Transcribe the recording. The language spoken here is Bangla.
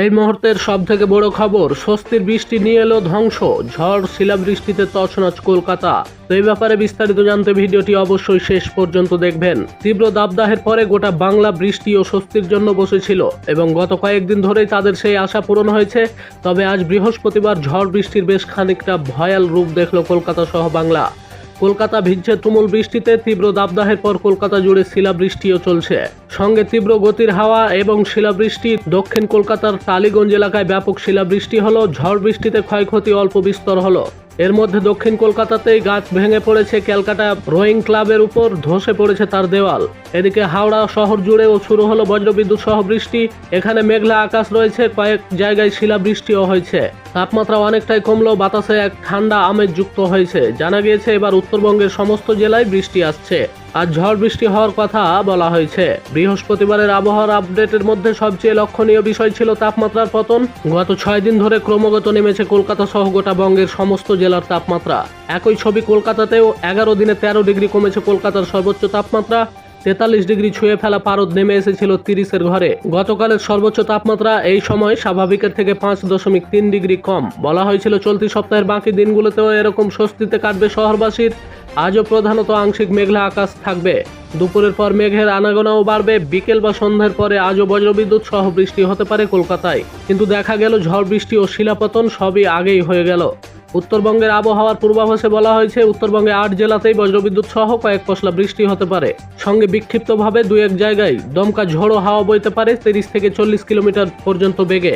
এই মুহূর্তের সব থেকে বড় খবর, স্বস্তির বৃষ্টি নিয়ে এলো ধ্বংস, ঝড়, শিলাবৃষ্টিতে তছনছ কলকাতা। তো এই ব্যাপারে বিস্তারিত জানতে ভিডিওটি অবশ্যই শেষ পর্যন্ত দেখবেন। তীব্র দাবদাহের পরে গোটা বাংলা বৃষ্টি ও স্বস্তির জন্য বসেছিল এবং গত কয়েকদিন ধরেই তাদের সেই আশা পূরণ হয়েছে। তবে আজ বৃহস্পতিবার ঝড় বৃষ্টির বেশ খানিকটা ভয়াল রূপ দেখল কলকাতা সহ বাংলা। কলকাতা ভিজছে তুমুল বৃষ্টিতে, তীব্র দাবদাহের পর কলকাতা জুড়ে শিলাবৃষ্টিও চলছে। সঙ্গে তীব্র গতির হাওয়া এবং শিলাবৃষ্টি, দক্ষিণ কলকাতার টালিগঞ্জ এলাকায় ব্যাপক শিলাবৃষ্টি হলো, ঝড় বৃষ্টিতে ক্ষয়ক্ষতি অল্প বিস্তর হলো। এর মধ্যে দক্ষিণ কলকাতাতেই গাছ ভেঙে পড়েছে ক্যালকাটা রোয়িং ক্লাবের উপর, ধসে পড়েছে তার দেওয়াল। এদিকে হাওড়া শহর জুড়েও শুরু হলো বজ্রবিদ্যুৎ সহ বৃষ্টি, এখানে মেঘলা আকাশ রয়েছে, কয়েক জায়গায় শিলাবৃষ্টিও হয়েছে। তাপমাত্রা অনেকটাই কমলেও বাতাসে এক ঠান্ডা আমেজ যুক্ত হয়েছে। জানা গিয়েছে এবার উত্তরবঙ্গের সমস্ত জেলায় বৃষ্টি আসছে। আর ঝড় বৃষ্টি হওয়ার কথা বলা হয়েছে। বৃহস্পতিবারের আবহাওয়ার আপডেটের মধ্যে সবচেয়ে লক্ষণীয় বিষয় ছিল তাপমাত্রার পতন। গত ছয় দিন ধরে ক্রমাগত নেমেছে কলকাতা সহ গোটা বঙ্গের সমস্ত জেলার তাপমাত্রা। একই ছবি কলকাতাতেও এগারো দিনে তেরো ডিগ্রি কমেছে কলকাতার সর্বোচ্চ তাপমাত্রা। তেতাল্লিশ ডিগ্রি ছুঁয়ে ফেলা পারদ নেমে এসেছিল তিরিশের ঘরে। গতকালের সর্বোচ্চ তাপমাত্রা এই সময় স্বাভাবিকের থেকে পাঁচ দশমিক তিন ডিগ্রি কম। বলা হয়েছিল, চলতি সপ্তাহের বাকি দিনগুলোতেও এরকম স্বস্তিতে কাটবে শহরবাসীর। আজও প্রধানত আংশিক মেঘলা আকাশ থাকবে। দুপুরের পর মেঘের আনাগোনাও বাড়বে। বিকেল বা সন্ধ্যার পরে আজও বজ্রবিদ্যুৎ সহ বৃষ্টি হতে পারে কলকাতায়। কিন্তু দেখা গেল, ঝড় বৃষ্টি ও শিলাপতন সবই আগেই হয়ে গেল। উত্তরবঙ্গের আবহাওয়ার পূর্বাভাসে বলা হয়েছে, উত্তরবঙ্গে আট জেলাতেই বজ্রবিদ্যুৎ সহ কয়েক পশলা বৃষ্টি হতে পারে। সঙ্গে বিক্ষিপ্তভাবে দু এক জায়গায় দমকা ঝোড়ো হাওয়া বইতে পারে তিরিশ থেকে চল্লিশ কিলোমিটার পর্যন্ত বেগে।